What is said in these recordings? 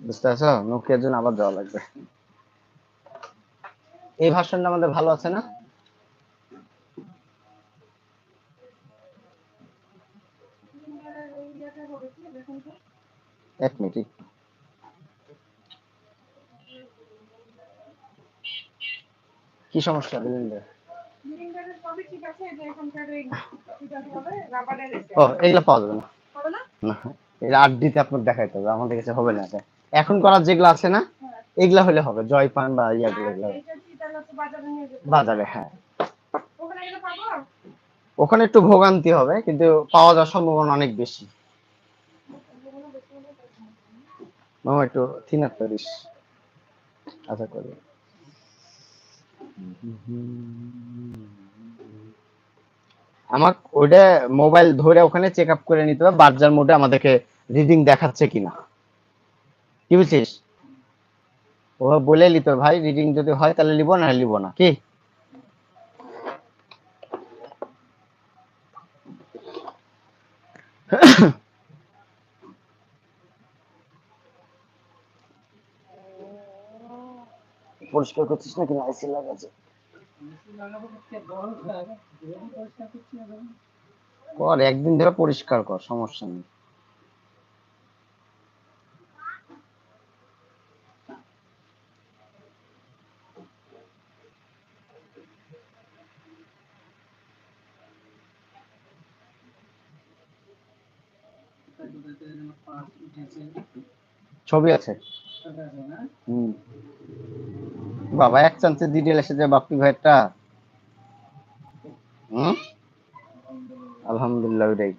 বুঝতে পারছ? নোকিয়ার জন্য আবার যাওয়া লাগবে। এই ভার্সনটা আমাদের ভালো আছে না? এক মিনিট একটু। কি সমস্যা বিলিন্ডার? ও এগুলো পাওয়া যাবে না। না? এটা আট দিতে আপনার দেখাইতে হবে আমাদের কাছে হবে না এটা। এখন করার যেগুলো আছে না এগুলা হলে হবে। জয় পান বা ইয়াগুলো এগুলো। হচ্ছে বাজারে বাজারে হ্যাঁ। ওখানে একটু ভোগান্তি হবে কিন্তু পাওয়া যাওয়ার সম্ভাবনা অনেক বেশি। মামা একটু থিনার করিস আচ্ছা করি। আমার ওইটা মোবাইল ধরে ওখানে চেক আপ করে নিতে হবে বার্জার মোডে আমাদেরকে রিডিং দেখাচ্ছে কিনা। কি বুঝছিস? ও বলে লি তোর ভাই রিডিং যদি হয় তাহলে লিব, না লিব না। কি? পরিষ্কার করছিস নাকি? না আইসি লাগাচ্ছে। কর, একদিন ধরে পরিষ্কার কর, সমস্যা নেই। ছবি আছে। হুম। বাবা এক চান্সে ডিটেল এসেছে বাপ্পি ভাইটা হুম? আলহামদুলিল্লাহ ওইটাই।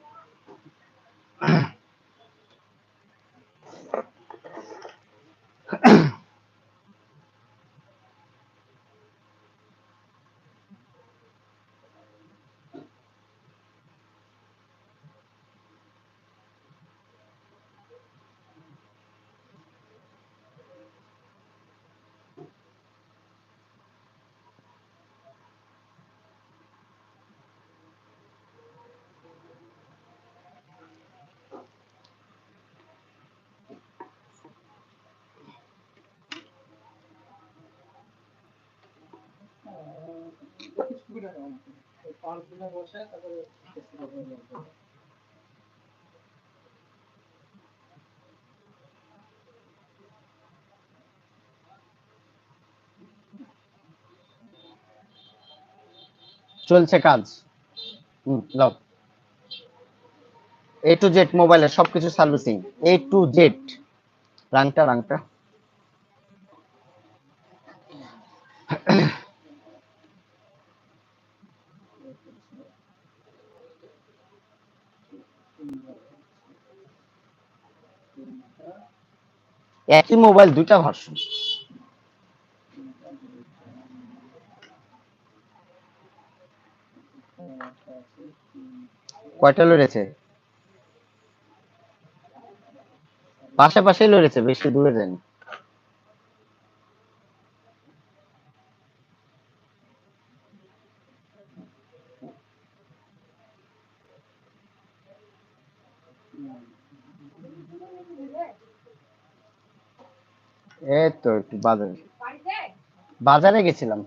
চলছে কাজ। এ টু জেড মোবাইলের সবকিছু সার্ভিসিং এ টু জেড রাংটা রাংটা। একই মোবাইল দুইটা ভার্সন কয়টা লড়েছে? পাশাপাশি লড়েছে বেশি দূরে যায়নি এই তো একটু বাজারে। বাজারে গেছিলাম।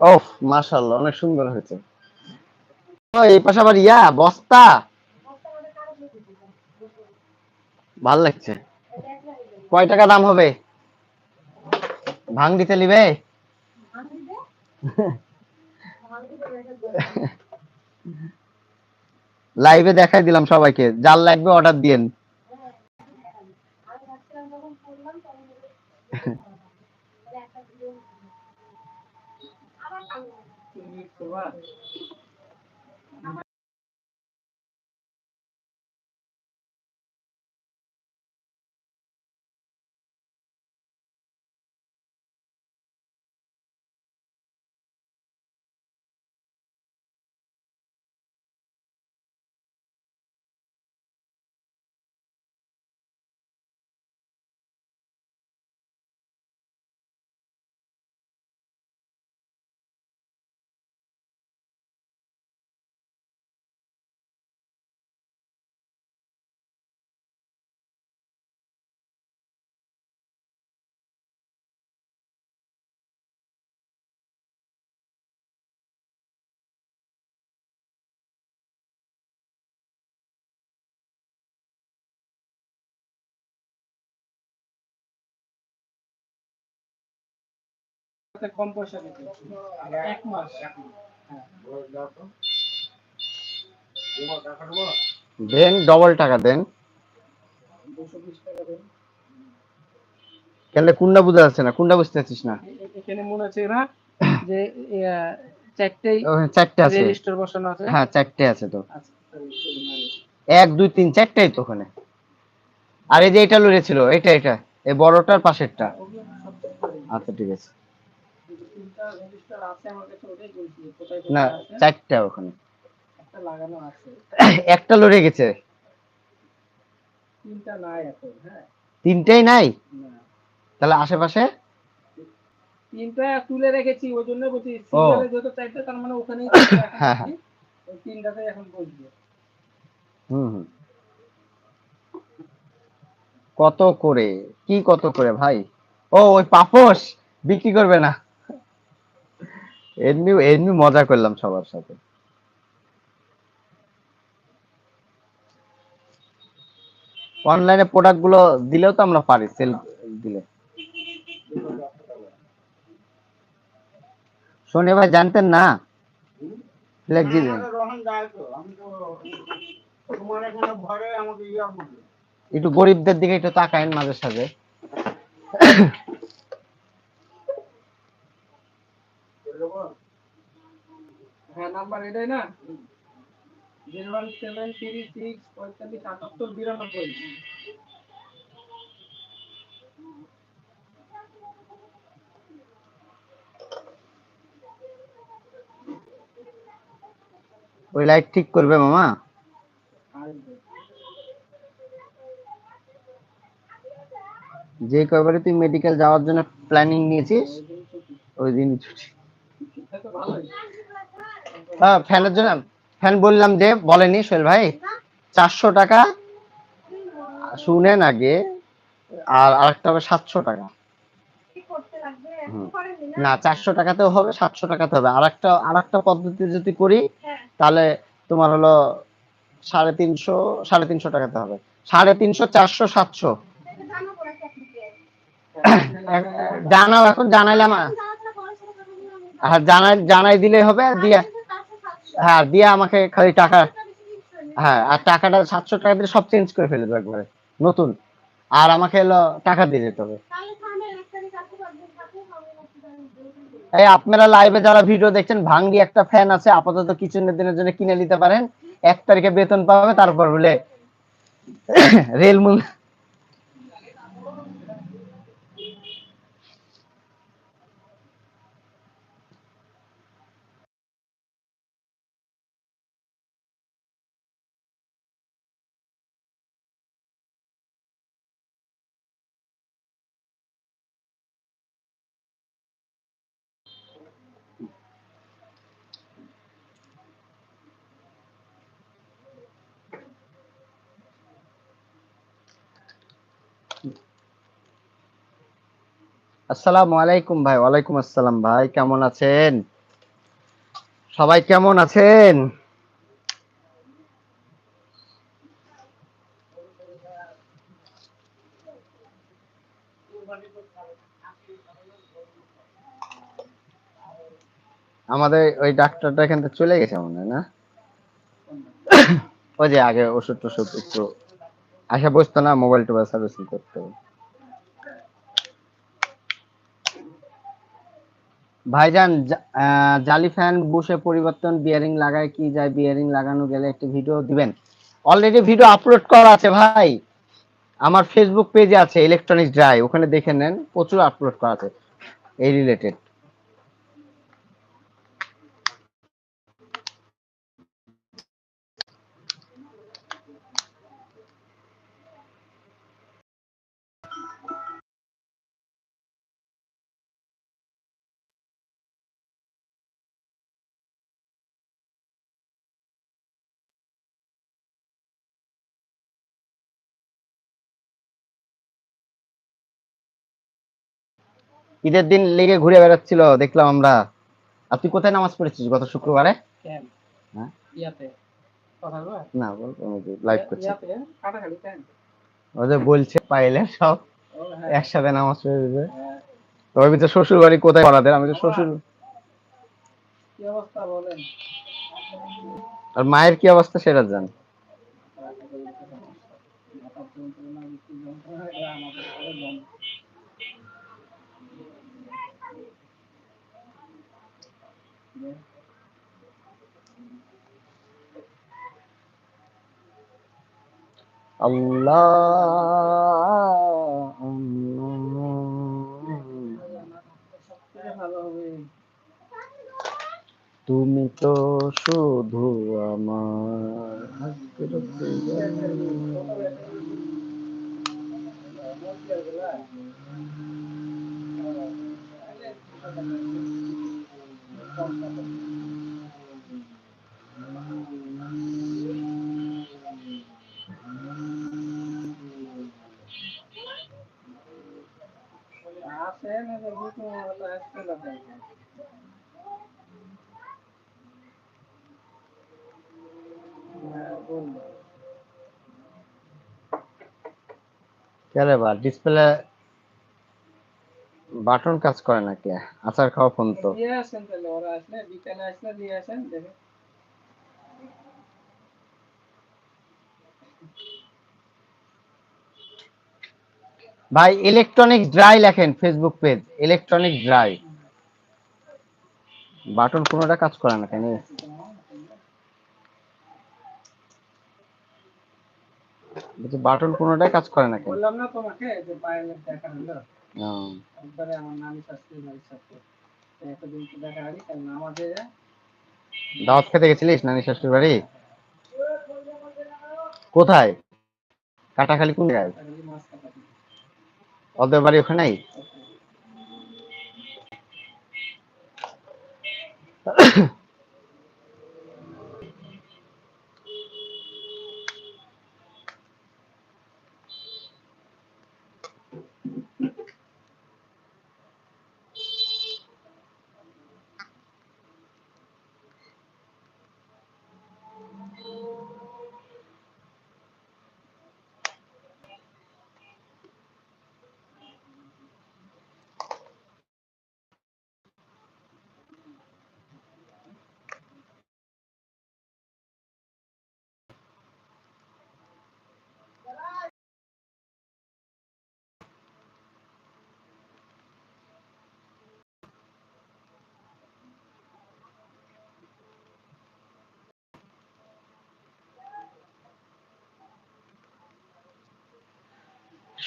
ও মাশাআল্লাহ, অনেক সুন্দর হয়েছে। এই পাশে আবার ইয়া, বস্তা আমাদের কাগজ হয়ে দিতে ভালো লাগছে। কয় টাকা দাম হবে? ভাঙ দিতে নিবে? লাইভে দেখাই দিলাম সবাইকে। যার লাগবে অর্ডার দিয়েন। সাথে কম পয়সা দিতে। এক মাস। হ্যাঁ দেন ডবল টাকা দেন। কেন কুন্ডা বুঝা যাচ্ছে না কুন্ডা বুঝতে না। এখানে মনে না যে চারটেই চারটে আছে। রেজিস্টার বসানো আছে? হ্যাঁ চারটে আছে তো। আচ্ছা। এক দুই তিন চারটাই তো ওখানে। আর এই যে এটা লড়েছিল এটা এটা এই বড়টার পাশেরটা। আচ্ছা ঠিক আছে। না চারটা ওখানে। একটা লড়ে গেছে। হ্যাঁ। তিনটেই নাই? তাহলে আশেপাশে? তিনটা তুলে রেখেছি ওই জন্য বলছি সিঙ্গেলে যেহেতু চারটা তার মানে ওখানেই হ্যাঁ, তিনটাতে এখন বসবে। হুম হুম। কত করে? কি কত করে ভাই? ও ওই পাপোশ বিক্রি করবে না। এমনি এমনি মজা করলাম সবার সাথে। অনলাইনে প্রোডাক্টগুলো দিলেও তো আমরা পারি সেল দিলে। শোনে ভাই, জানতেন না? একটু গরিবদের দিকে একটু তাকায়েন মাঝে সাঝে। হ্যাঁ নাম্বার এটাই না? থ্রি বিরানব্বই। ওই লাইট ঠিক করবে মামা। যে কয়বারে তুই মেডিকেল যাওয়ার জন্য প্ল্যানিং নিয়েছিস, ওই দিন ছুটি। হ্যাঁ ফ্যানের জন্য ফ্যান বললাম যে বলেনি সোহেল ভাই। চারশো টাকা শুনেন আগে আর আরেকটা হবে সাতশো টাকা। না চারশো টাকাতেও হবে সাতশো টাকাতে হবে। আর একটা আর একটা পদ্ধতি যদি করি তাহলে তোমার হলো সাড়ে তিনশো সাড়ে তিনশো টাকাতে হবে। সাড়ে তিনশো চারশো সাতশো। জানাও এখন জানাইলাম আমি হ্যাঁ জানাই জানাই দিলে হবে, দিয়ে হ্যাঁ দিয়ে আমাকে খালি টাকা। হ্যাঁ আর টাকাটা সাতশো টাকা দিয়ে সব চেঞ্জ করে ফেলে দেবো একবারে, নতুন আর আমাকে হলো টাকা দিয়ে যেতে হবে এই আপনারা লাইভে যারা ভিডিও দেখছেন, ভাঙ্গি একটা ফ্যান আছে, আপাতত কিচেনের দিনের জন্য কিনে নিতে পারেন এক তারিখে বেতন পাবে, তারপর বলে রেল আসসালামু আলাইকুম ভাই, ওয়ালাইকুম আসসালাম ভাই, কেমন আছেন? সবাই কেমন আছেন? আমাদের ওই ডাক্তারটা এখান থেকে চলে গেছে মনে হয় না? ওই যে আগে ওষুধ টষুধ একটু আশা বসতো না মোবাইল টোবাইল সার্ভিসিং করতে। ভাইজান জালি ফ্যান বুশে পরিবর্তন বিয়ারিং লাগায় কি যায়? বিয়ারিং লাগানো গেলে একটি ভিডিও দিবেন। অলরেডি ভিডিও আপলোড করা আছে ভাই। আমার ফেসবুক পেজে আছে ইলেকট্রনিক্স ড্রাই ওখানে দেখে নেন, প্রচুর আপলোড করা আছে। এই রিলেটেড ঈদের দিন লেগে ঘুরে বেড়াচ্ছিল দেখলাম আমরা। আর তুই কোথায় নামাজ পড়েছিস গত শুক্রবারে? হ্যাঁ? বল না বল লাইভ করছি। ইয়াতে কাটাখালি কেন ও যে বলছে পাইলে সব হ্যাঁ। একসাথে নামাজ পড়ে দিবে। হ্যাঁ। তবে আমি তো শ্বশুর বাড়ি কোথায় পড়াতেন আমি তো শ্বশুর আর মায়ের কি অবস্থা সেটা জান। আমাদের ঘরে বন্ধ তুমি তো শুধু আমার হাসতে আসেন এবার বুঝুন হলো আসতে লাগে হ্যাঁ বলুন কেরে বা ডিসপ্লে বাটন কাজ করে নাকি আচার খাওয়া ফোন তো দিয়ে আসেন তাহলে ওরা আসলে বিকালে আসলে দিয়ে আসেন দেখে ভাই ইলেকট্রনিক ড্রাই লেখেন Facebook page electronic dry button কোনোটা কাজ করে না কেন? বাটন কোনোটাই কাজ করে না কেন? বললাম না তোমাকে যে পায়ের দেখা হলো একবারে আমার সাথে। এতদিন তো দেখা হয়নি নামাজে দাওয়াত খেতে গেছিলিস নানি শ্বশুর বাড়ি? কোথায়? কাটাখালি কোন জায়গায় একদিন মাছ কাটা দিল। ওদের বাড়ি ওখানেই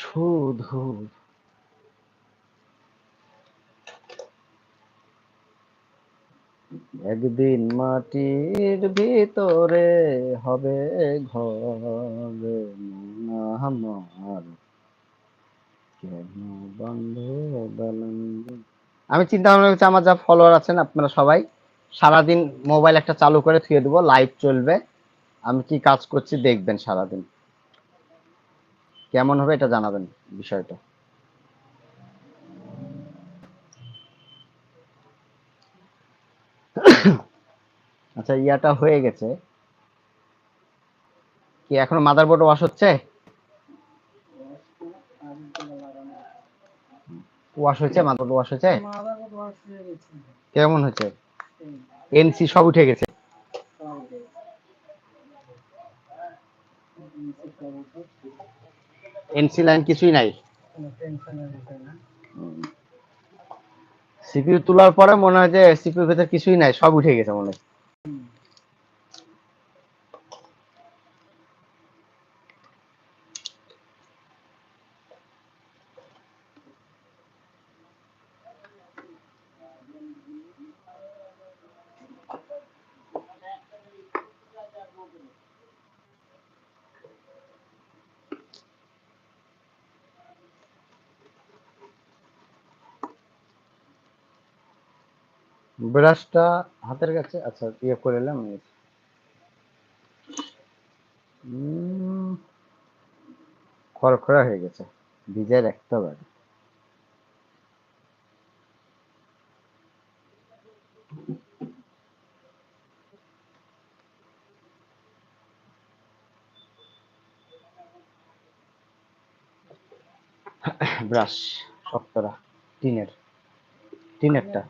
শুধু একদিন মাটির ভিতরে হবে ঘর আমার কেন বন্ধ আমি চিন্তা ভাবনা করছি, আমার যা ফলোয়ার আছেন আপনারা সবাই, সারাদিন মোবাইল একটা চালু করে থুয়ে দেবো লাইভ চলবে। আমি কি কাজ করছি দেখবেন সারাদিন। কেমন হবে এটা জানাবেন বিষয়টা। আচ্ছা ইয়াটা হয়ে গেছে। কি এখনও মাদারবোর্ড ওয়াশ হচ্ছে? ওয়াশ হয়েছে মাদারবোর্ড ওয়াশ হয়েছে? হয়ে কেমন হয়েছে? এনসি সব উঠে গেছে। এনসি লাইন কিছুই নাই। সিপিইউ তোলার পরে মনে হয় যে সিপিইউ ভেতর কিছুই নাই সব উঠে গেছে মনে হয়। ব্রাশটা হাতের কাছে? আচ্ছা ইয়ে করে এলাম খরখরা হয়ে গেছে, ভিজায় রাখতে হবে ব্রাশ শক্তরা টিনের, টিনেরটা।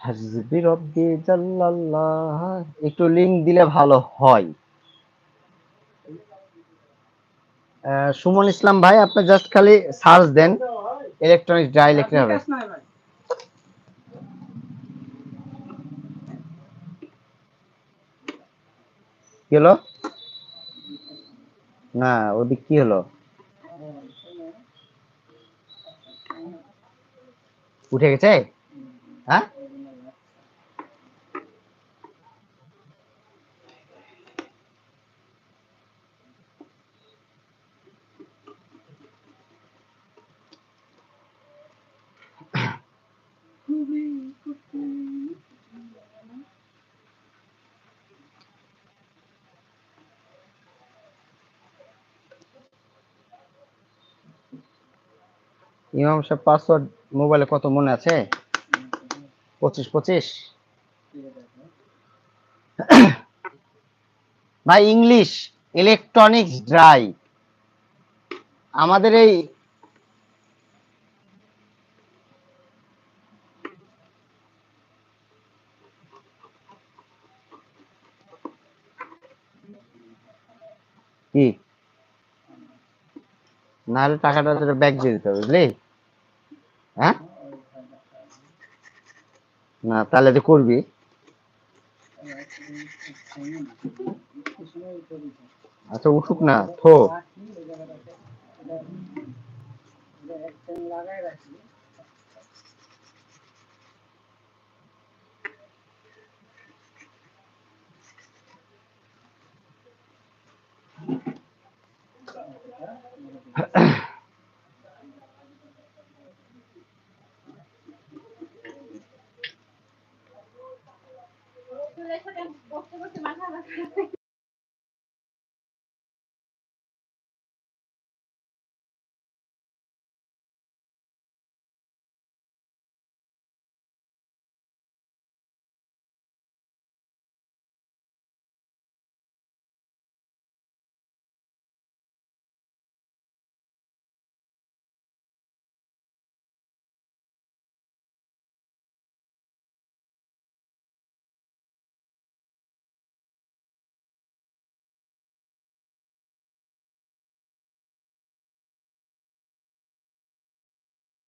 হাসবি রব্বি জাল্লাল্লাহ। একটু লিংক দিলে ভালো হয়। সুমন ইসলাম ভাই আপনি জাস্ট খালি সার্চ দেন। ইলেকট্রনিক ড্রাই লিখলে হবে কি হলো? না ওদিক কি হলো? উঠে গেছে? হ্যাঁ? ইমাম সাহেব পাসওয়ার্ড মোবাইলে কত মনে আছে? পঁচিশ পঁচিশ? ভাই, ইংলিশ ইলেকট্রনিক্স ড্রাই আমাদের এই কি? নাহলে টাকাটা ব্যাগ দিয়ে দিতে হবে, বুঝলি? হ্যাঁ? না তাহলে তো করবি। আচ্ছা উঠুক না থো লাগাই রাখি চলে এসে বসতে বসতে মাথা